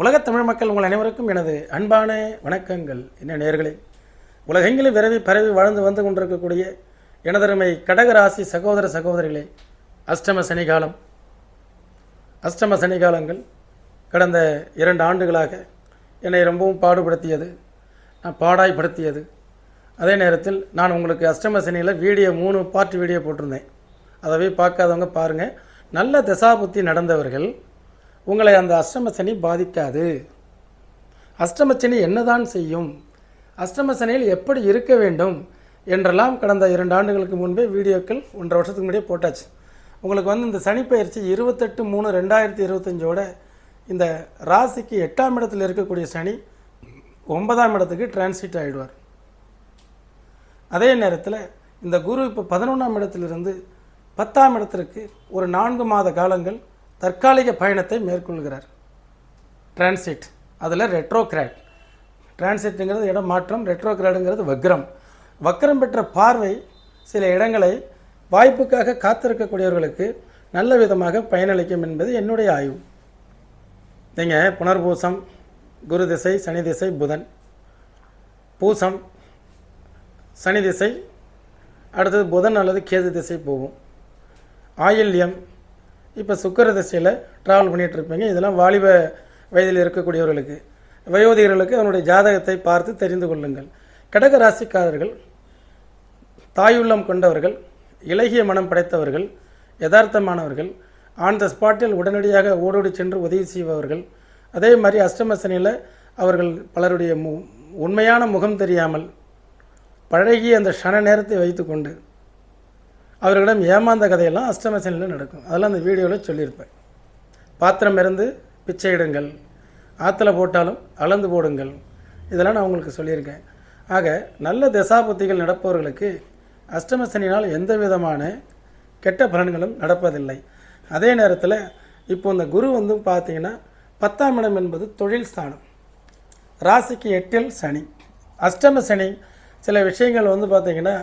உலகத் தமிழ் மக்கள் உங்கள் அனைவருக்கும் எனது அன்பான வணக்கங்கள். என்ன நேர்களே உலகெங்கிலும் விரவி பரவி வாழ்ந்து வந்து கொண்டிருக்கக்கூடிய எனதருமை கடகராசி சகோதர சகோதரிகளே அஷ்டம சனிகாலம். அஷ்டம சனிகாலங்கள் கடந்த இரண்டு ஆண்டுகளாக என்னை ரொம்பவும் பாடுபடுத்தியது. நான் பாடாய்படுத்தியது அதே நேரத்தில் நான் உங்களுக்கு அஷ்டம சனியில் வீடியோ மூணு பார்ட் வீடியோ போட்டிருந்தேன். அதவே பார்க்காதவங்க பாருங்கள் நல்ல தசாபுத்தி நடந்தவர்கள் உங்களை அந்த அஷ்டமசனி பாதிக்காது. அஷ்டமசனி என்னதான் செய்யும்? அஷ்டமசனியில் எப்படி இருக்க வேண்டும்? என்றெல்லாம் கடந்த இரண்டு ஆண்டுகளுக்கு முன்பே வீடியோக்கள் ஒன்றரை வருஷத்துக்கு முன்னாடியே போட்டாச்சு. உங்களுக்கு வந்து இந்த சனிப்பெயர்ச்சி இருபத்தெட்டு மூணு ரெண்டாயிரத்தி இருபத்தஞ்சோட இந்த ராசிக்கு எட்டாம் இடத்தில் இருக்கக்கூடிய சனி ஒன்பதாம் இடத்துக்கு டிரான்சிட் ஆகிடுவார் அதே நேரத்தில் இந்த குரு இப்போ பதினொன்றாம் இடத்திலிருந்து பத்தாம் இடத்திற்கு ஒரு நான்கு மாத காலங்கள் தற்காலிக பயணத்தை மேற்கொள்கிறார். டிரான்சிட் அதில் ரெட்ரோகிராட் டிரான்சிட்டுங்கிறது இடம் மாற்றம் ரெட்ரோக்ராடுங்கிறது வக்ரம். வக்ரம் பெற்ற பார்வை சில இடங்களை வாய்ப்புக்காக காத்திருக்கக்கூடியவர்களுக்கு நல்ல விதமாக பயனளிக்கும் என்பது என்னுடைய ஆய்வு. நீங்கள் புனர்பூசம் குரு திசை சனி திசை புதன். பூசம் சனி திசை அடுத்தது புதன் அல்லது கேது திசை போகும். ஆயில்யம் இப்போ சுக்கர திசையில் ட்ராவல் பண்ணிகிட்டு இருப்பீங்க இதெல்லாம் வாலிப வயதில் இருக்கக்கூடியவர்களுக்கு வயோதிகர்களுக்கு அவனுடைய ஜாதகத்தை பார்த்து தெரிந்து கொள்ளுங்கள். கடக ராசிக்காரர்கள் தாயுள்ளம் கொண்டவர்கள் இலகிய மனம் படைத்தவர்கள் யதார்த்தமானவர்கள் ஆன் த ஸ்பாட்டில் உடனடியாக ஓடோடி சென்று உதவி செய்பவர்கள் அதே மாதிரி அஷ்டமசனியில் அவர்கள் பலருடைய மு உண்மையான முகம் தெரியாமல் பழகிய அந்த ஷன நேரத்தை வைத்துக்கொண்டு அவர்களிடம் ஏமாந்த கதையெல்லாம் அஷ்டமசனில் நடக்கும். அதெல்லாம் அந்த வீடியோவில் சொல்லியிருப்பேன். பாத்திரம் இறந்து பிச்சை இடுங்கள் ஆற்றுல போட்டாலும் அளந்து போடுங்கள். இதெல்லாம் நான் உங்களுக்கு சொல்லியிருக்கேன். ஆக நல்ல தசாபுத்திகள் நடப்பவர்களுக்கு அஷ்டமசனினால் எந்த விதமான கெட்ட பலன்களும் நடப்பதில்லை. அதே நேரத்தில் இப்போ இந்த குரு வந்து பார்த்தீங்கன்னா பத்தாம் இடம் என்பது தொழில் ஸ்தானம். ராசிக்கு எட்டில் சனி. அஷ்டம சனி சில விஷயங்கள் வந்து பார்த்திங்கன்னா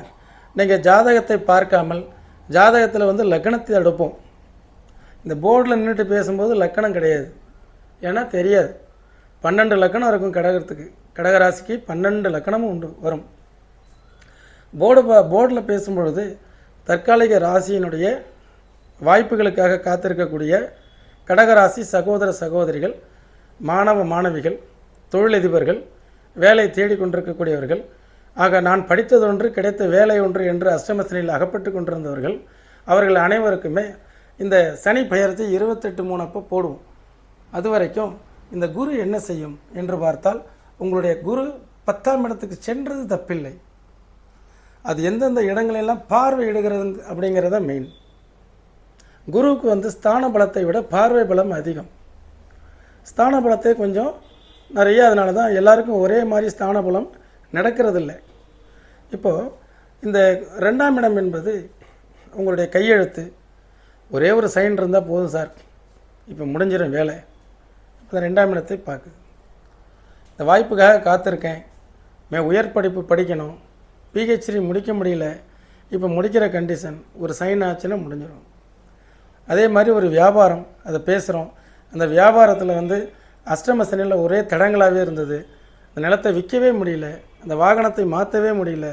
நீங்கள் ஜாதகத்தை பார்க்காமல் ஜாதகத்தில் வந்து லக்கணத்தை எடுப்போம் இந்த போர்டில் நின்றுட்டு பேசும்போது லக்கணம் கிடையாது. ஏன்னா தெரியாது. பன்னெண்டு லக்கணம் இருக்கும் கடகத்துக்கு. கடகராசிக்கு பன்னெண்டு லக்கணமும் உண்டு வரும். போர்டு போர்டில் பேசும்பொழுது தற்காலிக ராசியினுடைய வாய்ப்புகளுக்காக காத்திருக்கக்கூடிய கடகராசி சகோதர சகோதரிகள் மாணவ மாணவிகள் தொழிலதிபர்கள் வேலை தேடிக்கொண்டிருக்கக்கூடியவர்கள் ஆக நான் படித்தது ஒன்று கிடைத்த வேலை ஒன்று என்று அஷ்டமசனியில் அகப்பட்டு கொண்டிருந்தவர்கள் அவர்கள் அனைவருக்குமே இந்த சனி பெயர்ச்சி இருபத்தெட்டு மூணு அப்போ போடுவோம். அது வரைக்கும் இந்த குரு என்ன செய்யும் என்று பார்த்தால் உங்களுடைய குரு பத்தாம் இடத்துக்கு சென்றது தப்பில்லை. அது எந்தெந்த இடங்களெல்லாம் பார்வையிடுகிறது அப்படிங்கிறத மெயின் குருவுக்கு வந்து ஸ்தான பலத்தை விட பார்வை பலம் அதிகம். ஸ்தான பலத்தை கொஞ்சம் நிறைய அதனால தான் எல்லாருக்கும் ஒரே மாதிரி ஸ்தான பலம் நடக்கிறதில்ல. இப்போது இந்த ரெண்டாம் இடம் என்பது உங்களுடைய கையெழுத்து. ஒரே ஒரு சைன் இருந்தால் போதும் சார். இப்போ முடிஞ்சிடும் வேலை. இப்போ ரெண்டாம் இடத்தை பார்க்குது இந்த வாய்ப்புக்காக காத்திருக்கேன். மே உயர் படிப்பு படிக்கணும். பிஹெச்டி முடிக்க முடியல. இப்போ முடிக்கிற கண்டிஷன் ஒரு சைன் ஆச்சுன்னா முடிஞ்சிடும். அதே மாதிரி ஒரு வியாபாரம். அதை பேசுகிறோம் அந்த வியாபாரத்தில் வந்து அஷ்டம சனியில் ஒரே தடங்களாகவே இருந்தது. அந்த நிலத்தை விற்கவே முடியல. இந்த வாகனத்தை மாற்றவே முடியல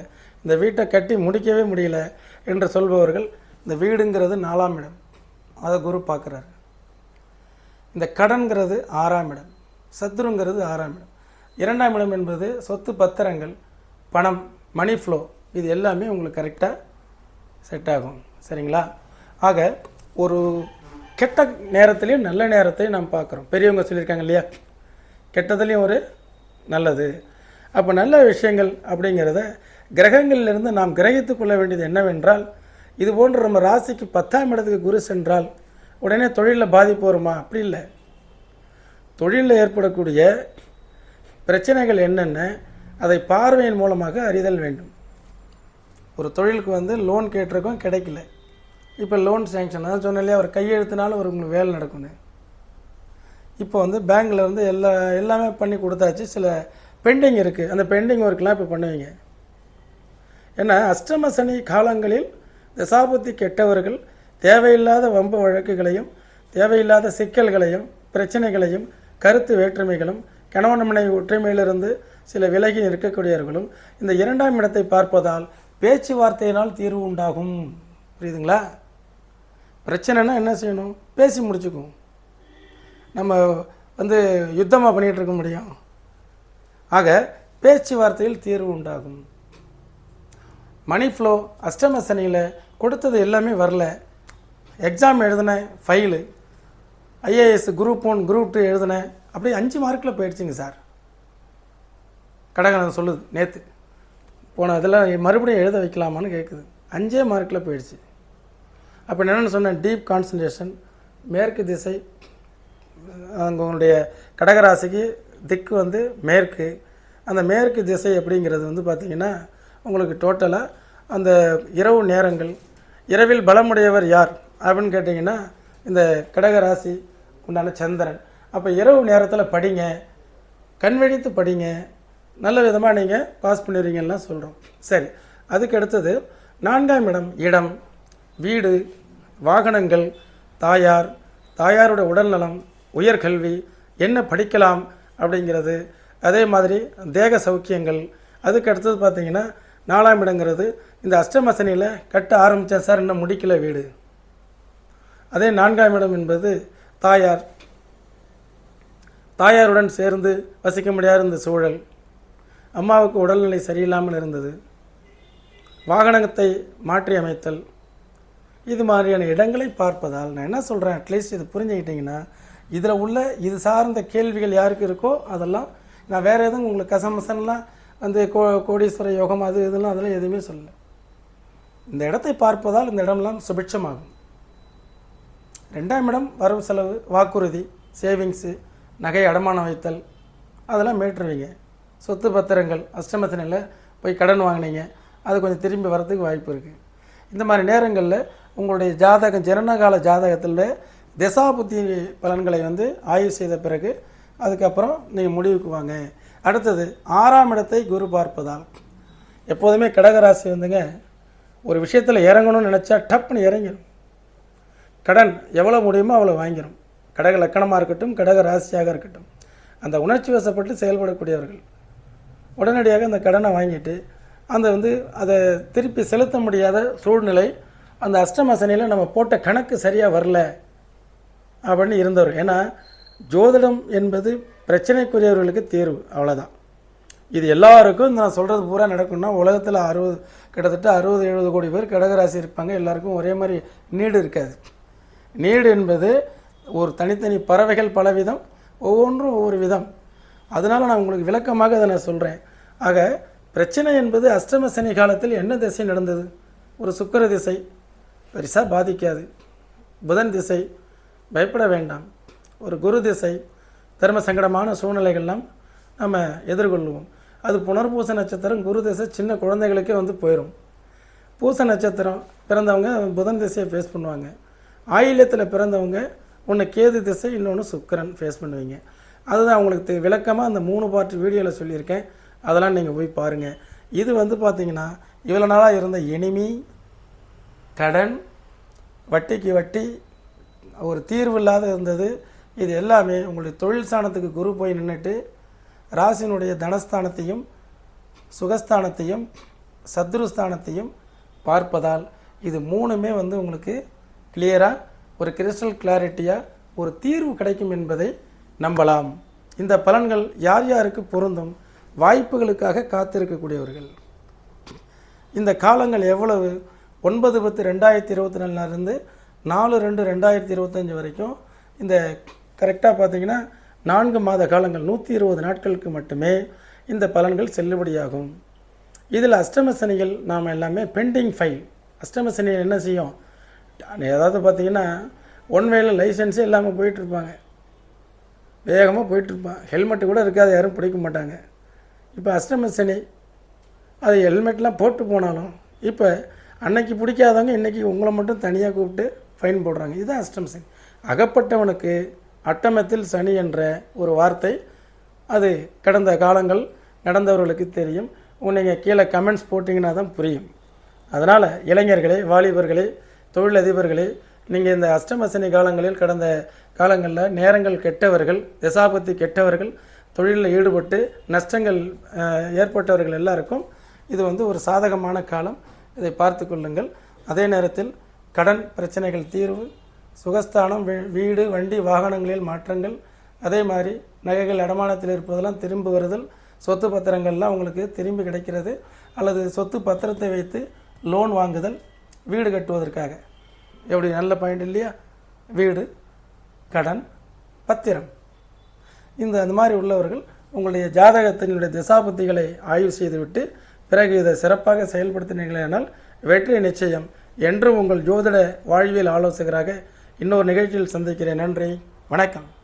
இந்த வீட்டை கட்டி முடிக்கவே முடியல என்று சொல்பவர்கள் இந்த வீடுங்கிறது நாலாம் இடம். அதை குரு பார்க்குறாரு. இந்த கடன்கிறது ஆறாம் இடம். சத்ருங்கிறது ஆறாம் இடம். இரண்டாம் இடம் என்பது சொத்து பத்திரங்கள் பணம் மணி ஃப்ளோ இது எல்லாமே உங்களுக்கு கரெக்டாக செட் ஆகும். சரிங்களா? ஆக ஒரு கெட்ட நேரத்துலேயும் நல்ல நேரத்தையும் நாம் பார்க்குறோம். பெரியவங்க சொல்லியிருக்காங்க இல்லையா? கெட்டதுலேயும் ஒரு நல்லது. அப்போ நல்ல விஷயங்கள் அப்படிங்கிறத கிரகங்களிலிருந்து நாம் கிரகித்து கொள்ள வேண்டியது என்னவென்றால் இது போன்ற நம்ம ராசிக்கு பத்தாம் இடத்துக்கு குரு சென்றால் உடனே தொழிலில் பாதிப்பு வருமா? அப்படி இல்லை. தொழிலில் ஏற்படக்கூடிய பிரச்சனைகள் என்னென்ன அதை பார்வையின் மூலமாக அறிதல் வேண்டும். ஒரு தொழிலுக்கு வந்து லோன் கேட்டிருக்கோம் கிடைக்கல. இப்போ லோன் சேங்ஷன் அதான் சொன்னாலே அவர் கையெழுத்தினாலும் கையெழுத்துனாலும் ஒரு உங்களுக்கு வேலை நடக்கும்னு. இப்போ வந்து பேங்க்கில் வந்து எல்லா எல்லாமே பண்ணி கொடுத்தாச்சு சில பெண்டிங் இருக்குது அந்த பெண்டிங் ஒர்க்லாம் இப்போ பண்ணுவீங்க. ஏன்னா அஷ்டம சனி காலங்களில் தசாபுத்தி கெட்டவர்கள் தேவையில்லாத வம்பு வழக்குகளையும் தேவையில்லாத சிக்கல்களையும் பிரச்சனைகளையும் கருத்து வேற்றுமைகளும் கணவன் மனைவி ஒற்றுமையிலிருந்து சில விலகி இருக்கக்கூடியவர்களும் இந்த இரண்டாம் இடத்தை பார்ப்பதால் பேச்சுவார்த்தையினால் தீர்வு உண்டாகும். புரியுதுங்களா? பிரச்சனைனா என்ன செய்யணும்? பேசி முடிச்சுக்குவோம். நம்ம வந்து யுத்தமாக பண்ணிகிட்டு இருக்க முடியும். ஆக பேச்சுவார்த்தையில் தீர்வு உண்டாகும். மணி ஃப்ளோ அஷ்டம சனியில் கொடுத்தது எல்லாமே வரல. எக்ஸாம் எழுதின fail IAS group one group two எழுதினேன் அப்படியே அஞ்சு மார்க்கில் போயிடுச்சுங்க சார் கடகணம் சொல்லுது நேற்று போன இதெல்லாம் மறுபடியும் எழுத வைக்கலாமான்னு கேட்குது அஞ்சே மார்க்கில் போயிடுச்சு. அப்போ என்னென்னு சொன்னேன்? டீப் கான்சன்ட்ரேஷன் மேற்கு திசை உங்களுடைய கடகராசிக்கு திக்கு வந்து மேற்கு. அந்த மேற்கு திசை அப்படிங்கிறது வந்து பார்த்திங்கன்னா உங்களுக்கு டோட்டலாக அந்த இரவு நேரங்கள் இரவில் பலமுடையவர் யார் அப்படின்னு கேட்டிங்கன்னா இந்த கடகராசி உண்டான சந்திரன். அப்போ இரவு நேரத்தில் படிங்க கண் விழித்து படிங்க. நல்ல விதமாக நீங்கள் பாஸ் பண்ணிடுவீங்கன்னா சொல்கிறோம் சரி அதுக்கு அடுத்தது நான்காம் இடம் இடம். வீடு வாகனங்கள் தாயார் தாயாருடைய உடல்நலம் உயர்கல்வி என்ன படிக்கலாம் அப்படிங்கிறது. அதே மாதிரி தேக சௌக்கியங்கள். அதுக்கு அடுத்தது பார்த்தீங்கன்னா நாலாம் இடங்கிறது இந்த அஷ்டமசனியில் கட்ட ஆரம்பித்தேன் சார் இன்னும் முடிக்கல வீடு. அதே நான்காம் இடம் என்பது தாயார். தாயாருடன் சேர்ந்து வசிக்க முடியாத இந்த சூழல். அம்மாவுக்கு உடல்நிலை சரியில்லாமல் இருந்தது. வாகனத்தை மாற்றி அமைத்தல். இது மாதிரியான இடங்களை பார்ப்பதால் நான் என்ன சொல்கிறேன் அட்லீஸ்ட் இது புரிஞ்சுக்கிட்டிங்கன்னா இதில் உள்ள இது சார்ந்த கேள்விகள் யாருக்கு இருக்கோ அதெல்லாம் நான் வேறு எதுவும் உங்களுக்கு கசமசன்லாம் வந்து கோ கோடீஸ்வர யோகம் அது இதெல்லாம் அதெல்லாம் எதுவுமே சொல்லலை. இந்த இடத்தை பார்ப்பதால் இந்த இடம்லாம் சுபிட்சமாகும். ரெண்டாம் இடம் வரவு செலவு வாக்குறுதி சேவிங்ஸு நகை அடமானம் வைத்தல் அதெல்லாம் மேட்டுருவீங்க. சொத்து பத்திரங்கள் அஷ்டமத்தினில் போய் கடன் வாங்கினீங்க அது கொஞ்சம் திரும்பி வர்றதுக்கு வாய்ப்பு இருக்குது இந்த மாதிரி நேரங்களில் உங்களுடைய ஜாதகம் ஜனனகால ஜாதகத்தில் திசா புத்தி பலன்களை வந்து ஆய்வு செய்த பிறகு அதுக்கப்புறம் நீங்கள் முடிவுக்கு வாங்க. அடுத்தது ஆறாம் இடத்தை குரு பார்ப்பதால். எப்போதுமே கடகராசி வந்துங்க ஒரு விஷயத்தில் இறங்கணும்னு நினச்சா டப்புன்னு இறங்கிடும் கடன் எவ்வளோ முடியுமோ அவ்வளோ வாங்கிடும் கடக லக்கணமாக இருக்கட்டும் கடக ராசியாக இருக்கட்டும். அந்த உணர்ச்சி வசப்பட்டு செயல்படக்கூடியவர்கள். உடனடியாக அந்த கடனை வாங்கிட்டு அந்த வந்து அதை திருப்பி செலுத்த முடியாத சூழ்நிலை அந்த அஷ்டம சனியில் நம்ம போட்ட கணக்கு சரியாக வரல. அப்படின்னு இருந்தவர். ஏன்னா ஜோதிடம் என்பது பிரச்சனைக்குரியவர்களுக்கு தீர்வு அவ்வளோதான் இது எல்லாருக்கும் நான் சொல்கிறது பூரா நடக்கும்னா உலகத்தில் அறுபது கிட்டத்தட்ட அறுபது எழுபது கோடி பேர் கடகராசி இருப்பாங்க. எல்லாருக்கும் ஒரே மாதிரி நீடு இருக்காது. நீடு என்பது ஒரு தனித்தனி பறவைகள் பலவிதம் ஒவ்வொன்றும் ஒவ்வொரு விதம். அதனால் நான் உங்களுக்கு விளக்கமாக அதை நான் சொல்கிறேன் ஆக பிரச்சனை என்பது அஷ்டம சனி காலத்தில் என்ன திசை நடந்தது? ஒரு சுக்கர திசை. பெருசாக பாதிக்காது. புதன் திசை. பயப்பட வேண்டாம். ஒரு குரு திசை தர்ம சங்கடமான சூழ்நிலைகள்லாம் நம்ம எதிர்கொள்ளுவோம் அது புனர்பூச நட்சத்திரம் குரு திசை சின்ன குழந்தைகளுக்கே வந்து போயிடும் பூச நட்சத்திரம் பிறந்தவங்க புதன் திசையை ஃபேஸ் பண்ணுவாங்க. ஆயில்யத்தில் பிறந்தவங்க ஒன்று கேது திசை இன்னொன்று சுக்கரன் ஃபேஸ் பண்ணுவீங்க. அதுதான் உங்களுக்கு தெ- விளக்கமாக அந்த மூணு பார்ட் வீடியோவில் சொல்லியிருக்கேன். அதெல்லாம் நீங்கள் போய் பாருங்கள் இது வந்து பார்த்திங்கன்னா இவ்வளோ நாளாக இருந்த எனிமி கடன் வட்டிக்கு வட்டி ஒரு தீர்வு இல்லாத இருந்தது. இது எல்லாமே உங்களுடைய தொழில் ஸ்தானத்துக்கு குரு போய் நின்றுட்டு ராசினுடைய தனஸ்தானத்தையும் சுகஸ்தானத்தையும் சத்ருஸ்தானத்தையும் பார்ப்பதால் இது மூணுமே வந்து உங்களுக்கு கிளியராக ஒரு கிறிஸ்டல் கிளாரிட்டியாக ஒரு தீர்வு கிடைக்கும் என்பதை நம்பலாம். இந்த பலன்கள் யார் யாருக்கு பொருந்தும் வாய்ப்புகளுக்காக காத்திருக்கக்கூடியவர்கள். இந்த காலங்கள் எவ்வளவு? ஒன்பது பத்து ரெண்டாயிரத்தி இருபத்தி நாலுலேருந்து நாலு ரெண்டு ரெண்டாயிரத்தி இருபத்தஞ்சி வரைக்கும் இந்த கரெக்டாக பார்த்தீங்கன்னா நான்கு மாத காலங்கள் நூற்றி இருபது நாட்களுக்கு மட்டுமே இந்த பலன்கள் செல்லுபடியாகும். இதில் அஷ்டம சனிகள் நாம் எல்லாமே பெண்டிங் ஃபைல் அஷ்டம சனிகள் என்ன செய்யும்? ஏதாவது பார்த்தீங்கன்னா ஒன் வேல லைசன்ஸே இல்லாமல் போயிட்டுருப்பாங்க. வேகமாக போயிட்டுருப்பான் ஹெல்மெட்டு கூட இருக்காது யாரும் பிடிக்க மாட்டாங்க. இப்போ அஷ்டம சனி அது ஹெல்மெட்லாம் போட்டு போனாலும் இப்போ அன்னைக்கு பிடிக்காதவங்க இன்றைக்கி உங்களை மட்டும் தனியாக கூப்பிட்டு ஃபைன் போடுறாங்க இதுதான் அஷ்டம சனி அகப்பட்டவனுக்கு அட்டமத்தில் சனி என்ற ஒரு வார்த்தை அது கடந்த காலங்கள் நடந்தவர்களுக்கு தெரியும். நீங்கள் கீழே கமெண்ட்ஸ் போட்டிங்கன்னா தான் புரியும். அதனால் இளைஞர்களே வாலிபர்களே தொழிலதிபர்களே நீங்கள் இந்த அஷ்டமசனி காலங்களில் கடந்த காலங்களில் நேரங்கள் கெட்டவர்கள் தசாபத்தி கெட்டவர்கள் தொழிலில் ஈடுபட்டு நஷ்டங்கள் ஏற்பட்டவர்கள் எல்லாருக்கும் இது வந்து ஒரு சாதகமான காலம். இதை பார்த்து கொள்ளுங்கள். அதே நேரத்தில் கடன் பிரச்சனைகள் தீர்வு சுகஸ்தானம் வீ- வீடு வண்டி வாகனங்களில் மாற்றங்கள் அதே மாதிரி நகைகள் அடமானத்தில் இருப்பதெல்லாம் திரும்பி வருதல் சொத்து பத்திரங்கள்லாம் உங்களுக்கு திரும்பி கிடைக்கிறது அல்லது சொத்து பத்திரத்தை வைத்து லோன் வாங்குதல் வீடு கட்டுவதற்காக. எப்படி நல்ல பாயிண்ட் இல்லையா? வீடு கடன் பத்திரம். இந்த அந்த மாதிரி உள்ளவர்கள் உங்களுடைய ஜாதகத்தினுடைய திசாபுத்திகளை ஆய்வு செய்துவிட்டு பிறகு இதை சிறப்பாக செயல்படுத்தினீர்களானால் வெற்றி நிச்சயம். என்று உங்கள் ஜோதிட வாழ்வியல் ஆலோசகராக இன்னொரு நிகழ்ச்சியில் சந்திக்கிறேன். நன்றி. வணக்கம்.